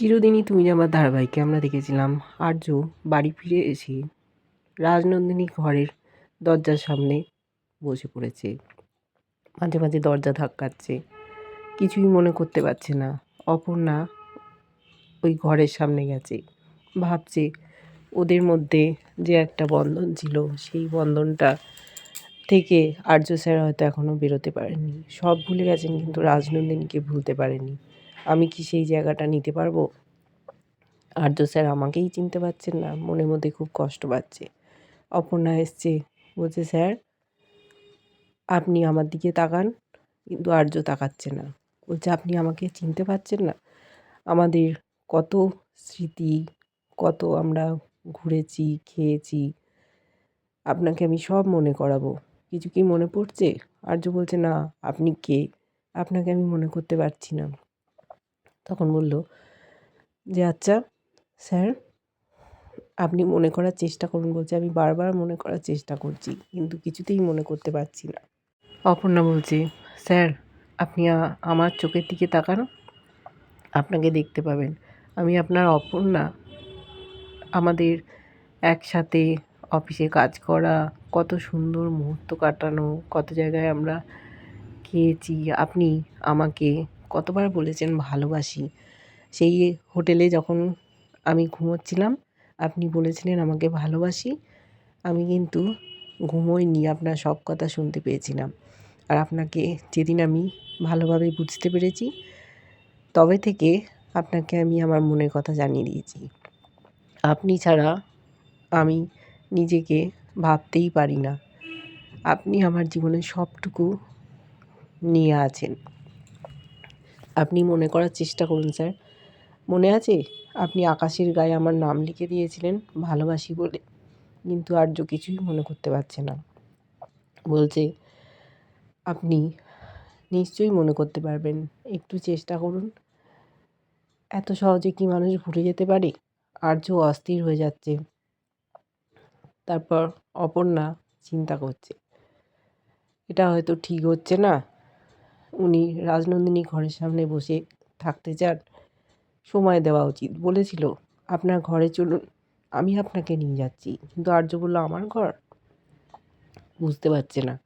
চিরদিনই তুমি আমার ধারাবাহিকে আমরা দেখেছিলাম আর্য বাড়ি ফিরে এসে রাজনন্দিনী ঘরের দরজার সামনে বসে পড়েছে। মাঝে মাঝে দরজা ধাক্কাচ্ছে, কিছুই মনে করতে পারছে না। অপর্ণা ওই ঘরের সামনে গেছে। ভাবছে ওদের মধ্যে যে একটা বন্ধন ছিল, সেই বন্ধনটা থেকে আর্য স্যার হয়তো এখনও বেরোতে পারেনি সব ভুলে গেছেন কিন্তু রাজনন্দিনীকে ভুলতে পারেনি আমি কি সেই জায়গাটা নিতে পারব? আর্য স্যার আমাকেই চিনতে পারছেন না, মনের মধ্যে খুব কষ্ট পাচ্ছে। অপর্ণা এসছে, বলছে, স্যার, আপনি আমার দিকে তাকান, কিন্তু আর্য তাকাচ্ছে না। বলছে, আপনি আমাকে চিনতে পারছেন না? আমাদের কত স্মৃতি, কত আমরা ঘুরেছি, খেয়েছি, আপনাকে আমি সব মনে করাবো। কিছু কি মনে পড়ছে? আর্য বলছে, না, আপনি কে? আপনাকে আমি মনে করতে পারছি না। তখন বলল, যে আচ্ছা স্যার, আপনি মনে করার চেষ্টা করুন বলছে। আমি বারবার মনে করার চেষ্টা করছি, কিন্তু কিছুতেই মনে করতে পারছি না। অপর্ণা বলছে, স্যার, আপনি আমার চোখের দিকে তাকান। আপনাকে দেখতে পাবেন। আমি আপনার অপর্ণা। আমাদের একসাথে অফিসে কাজ করা, কত সুন্দর মুহূর্ত কাটানো, কত জায়গায় আমরা খেয়েছি আপনি আমাকে কতবার বলেছেন ভালোবাসি। সেই হোটেলে যখন আমি ঘুমোচ্ছিলাম, আপনি বলেছিলেন আমাকে ভালোবাসি। আমি কিন্তু ঘুমোইনি, আপনার সব কথা শুনতে পেয়েছিলাম। আর আপনাকে যেদিন আমি ভালোভাবে বুঝতে পেরেছি, তবে থেকে আপনাকে আমি আমার মনের কথা জানিয়ে দিয়েছি। আপনি ছাড়া আমি নিজেকে ভাবতেই পারি না। আপনি আমার জীবনের সবটুকু নিয়ে আছেন। আপনি মনে করার চেষ্টা করুন, স্যার। মনে আছে? আপনি আকাশের গায়ে আমার নাম লিখে দিয়েছিলেন, ভালোবাসি বলে। কিন্তু আর্য কিছুই মনে করতে পারছে না। বলছে, আপনি নিশ্চয়ই মনে করতে পারবেন। একটু চেষ্টা করুন। এত সহজে কি মানুষ ভুলে যেতে পারে? আর্য অস্থির হয়ে যাচ্ছে। তারপর অপর্ণা চিন্তা করছে। এটা হয়তো ঠিক হচ্ছে না। উনি রাজনন্দিনী ঘরের সামনে বসে থাকতে চান, সময় দেওয়া উচিত। বলেছিল, আপনার ঘরে চলুন, আমি আপনাকে নিয়ে যাচ্ছি। কিন্তু আর্য বলল, আমার ঘর? বুঝতে পারছে না।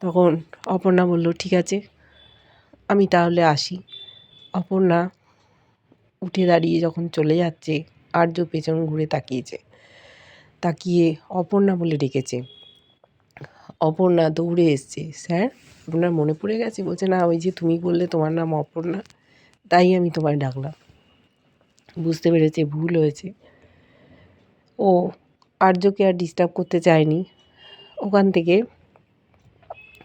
তখন অপর্ণা বলল, ঠিক আছে, আমি তাহলে আসি। অপর্ণা উঠে দাঁড়িয়ে যখন চলে যাচ্ছে, আর্য পেছন ঘুরে তাকিয়েছে। তাকিয়ে অপর্ণা বলে ডেকেছে অপর্ণা দৌড়ে এসছে। স্যার, আপনার মনে পড়ে গেছে? বলছে, না, ওই যে তুমি বললে তোমার নাম অপর্ণা, তাই আমি তোমায় ডাকলাম। বুঝতে পেরেছে, ভুল হয়েছে। ও আর্যকে আর ডিস্টার্ব করতে চায়নি। ওখান থেকে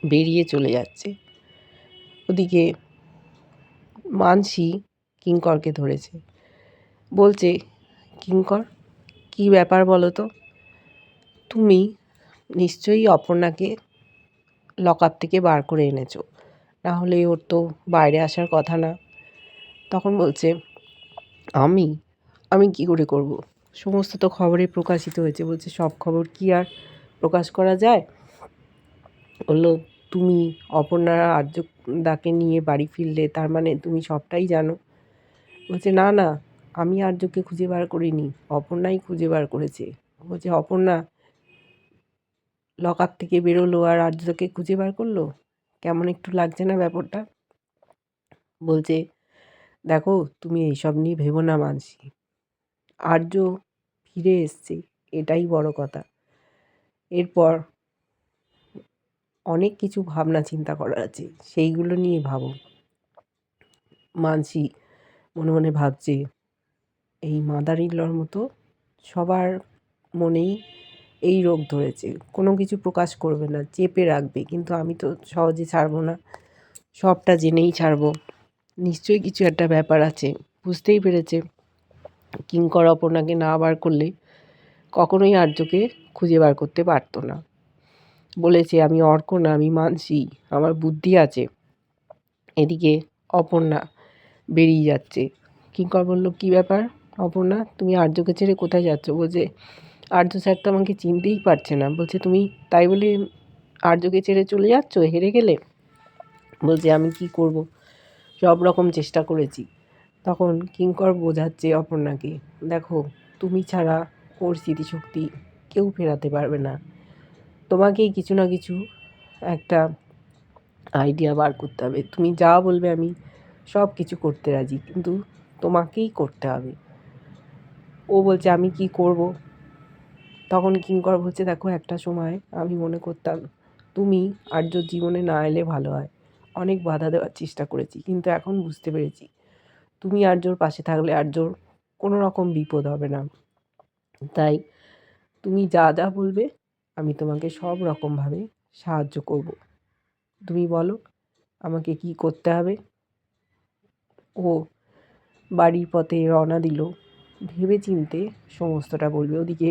বেরিয়ে চলে যাচ্ছে। ওদিকে মানসি কিঙ্করকে ধরেছে। বলছে, কিঙ্কর, কী ব্যাপার বলো তো? তুমি নিশ্চয়ই অপর্ণাকে লক আপ থেকে বার করে এনেছো। না হলে ওর তো বাইরে আসার কথা না। তখন বলছে, আমি? আমি কি করে করব? সমস্ত তো খবরে প্রকাশিত হয়েছে। বলছে, সব খবর কি আর প্রকাশ করা যায়? বলল, তুমি অপর্ণা আর্যদাকে নিয়ে বাড়ি ফিরলে, তার মানে তুমি সবটাই জানো? বলছে, না না, আমি আর্যকে খুঁজে বার করিনি। অপর্ণাই খুঁজে বার করেছে। বলছে, অপর্ণা লক আপ থেকে বেরোলো আর আর্যকে খুঁজে বার করল? কেমন একটু লাগছে না ব্যাপারটা? বলছে, দেখো, তুমি এইসব নিয়ে ভেবো না মানসি। আর্য ফিরে এসছে, এটাই বড় কথা। এরপর অনেক কিছু ভাবনা চিন্তা করার আছে, সেইগুলো নিয়ে ভাবো। মানসি মনে মনে ভাবছে, এই মাদার ইনলর মতো সবার মনেই এই রোগ ধরেছে। কোনো কিছু প্রকাশ করবে না, চেপে রাখবে। কিন্তু আমি তো সহজে ছাড়বো না। সবটা জেনেই ছাড়বো। নিশ্চয়ই কিছু একটা ব্যাপার আছে। বুঝতেই পেরেছে। কিঙ্কর অপর্ণাকে না বার করলে কখনোই আর্যকে খুঁজে বার করতে পারতো না। বলেছে, আমি অর্ক না, আমি মানসি। আমার বুদ্ধি আছে। এদিকে অপর্ণা বেরিয়ে যাচ্ছে। কিঙ্কর বলল, কী ব্যাপার? অপর্ণা, তুমি আর্যকে ছেড়ে কোথায় যাচ্ছ? বলছে আর্য স্যার তো আমাকে চিনতেই পারছে না। বলছে, তুমি তাই বলে আর্যকে ছেড়ে চলে যাচ্ছ? হেরে গেলে? বলছে, আমি কি করব? সব রকম চেষ্টা করেছি। তখন কিঙ্কর বোঝাচ্ছে অপর্ণাকে, দেখো, তুমি ছাড়া ওর স্মৃতিশক্তি কেউ ফেরাতে পারবে না। তোমাকেই কিছু না কিছু একটা আইডিয়া বার করতে হবে। তুমি যা বলবে আমি সব কিছু করতে রাজি, কিন্তু তোমাকেই করতে হবে। ও বলছে, আমি কি করব? তখন কিঙ্কর বলছে দেখো একটা সময় আমি মনে করতাম, তুমি আর্যর জীবনে না এলে ভালো হয়। অনেক বাধা দেওয়ার চেষ্টা করেছি, কিন্তু এখন বুঝতে পেরেছি, তুমি আর্যর পাশে থাকলে আর্যর কোনো রকম বিপদ হবে না। তাই তুমি যা যা বলবে, আমি তোমাকে সব রকমভাবে সাহায্য করব। তুমি বলো, আমাকে কি করতে হবে? ও বাড়ির পথে রওনা দিল ভেবে চিনতে সমস্তটা বলবে। ওদিকে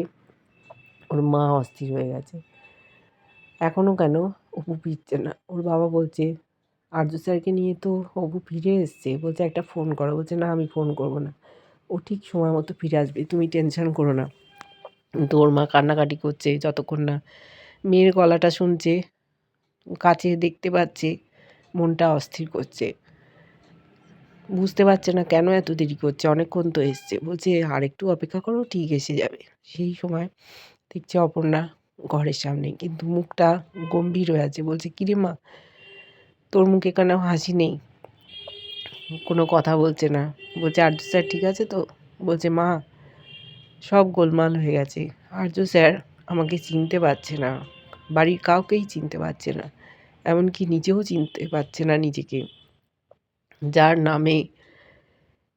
ওর মা অস্থির হয়ে গেছে। এখনও কেন অপু ফিরছে না? ওর বাবা বলছে আর্য স্যারকে নিয়ে তো অপু ফিরে এসছে। বলছে, একটা ফোন করো। বলছে, না, আমি ফোন করব না। ও ঠিক সময় মতো ফিরে আসবে, তুমি টেনশন করো না। কিন্তু ওর মা কান্নাকাটি করছে যতক্ষণ না। মেয়ের গলাটা শুনছে, কাছে দেখতে পাচ্ছে, মনটা অস্থির করছে। বুঝতে পারছে না কেন এত দেরি করছে। অনেকক্ষণ তো এসছে। বলছে আর একটু অপেক্ষা করো, ঠিক এসে যাবে। সেই সময় দেখছে অপর্ণা ঘরের সামনে, কিন্তু মুখটা গম্ভীর হয়ে আছে। বলছে কিরে মা? তোর মুখে কেন হাসি নেই? কোনো কথা বলছে না। বলছে, আর্য স্যার ঠিক আছে তো? বলছে, মা, সব গোলমাল হয়ে গেছে। আর্য স্যার আমাকে চিনতে পারছে না। বাড়ির কাউকেই চিনতে পারছে না। এমনকি নিজেও চিনতে পারছে না নিজেকে। যার নামে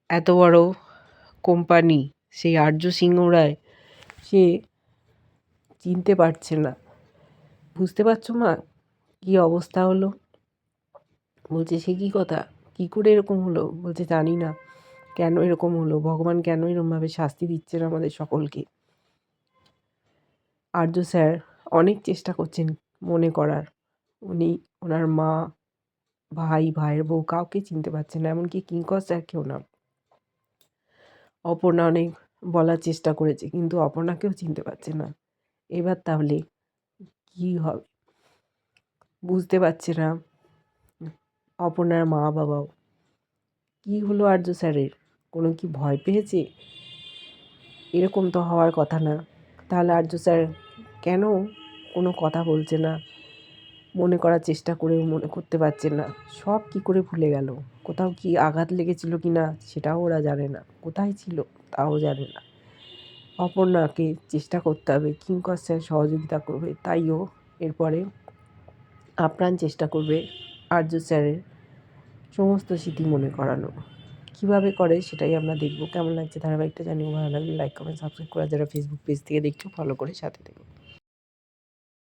এত বড় কোম্পানি, সেই আর্য সিংহ রায়, সে চিনতে পারছে না। বুঝতে পারছ মা কী অবস্থা হলো? বলছে, সে কী কথা? কী করে এরকম হলো? বলছে, জানি না। কেন এরকম হলো? ভগবান কেন এরকমভাবে শাস্তি দিচ্ছেন আমাদের সকলকে? আর্য স্যার অনেক চেষ্টা করছেন মনে করার। উনি ওনার মা, ভাই, ভাইয়ের বউ কাউকে চিনতে পারছেন না, এমনকি কিঙ্কর স্যারকেও না। অপর্ণা অনেক বলার চেষ্টা করেছে, কিন্তু অপর্ণাকেও চিনতে পারছে না। এবার তাহলে কী হবে? বুঝতে পারছে না। অপর্ণার মা বাবাও কী হলো আর্য স্যারের? কোনো কি ভয় পেয়েছে? এরকম তো হওয়ার কথা না। তাহলে আর্য স্যার কেন কোনো কথা বলছে না? মনে করার চেষ্টা করেও মনে করতে পারছে না। সব কি করে ভুলে গেল? কোথাও কি আঘাত লেগেছিল কি না সেটাও ওরা জানে না। কোথায় ছিল? তাও জানে না। অপর্ণাকে চেষ্টা করতে হবে। কিঙ্কর স্যার সহযোগিতা করবে, তাইও এরপরে আপ্রাণ চেষ্টা করবে আর্য স্যারের সমস্ত স্মৃতি মনে করানো কীভাবে করে সেটাই আমরা দেখব। কেমন লাগছে ধারাবাহিকটা জানিও ভালো লাগলে লাইক কমেন্ট সাবস্ক্রাইব করা যারা ফেসবুক পেজ থেকে দেখছ ফলো করে সাথে থেকো।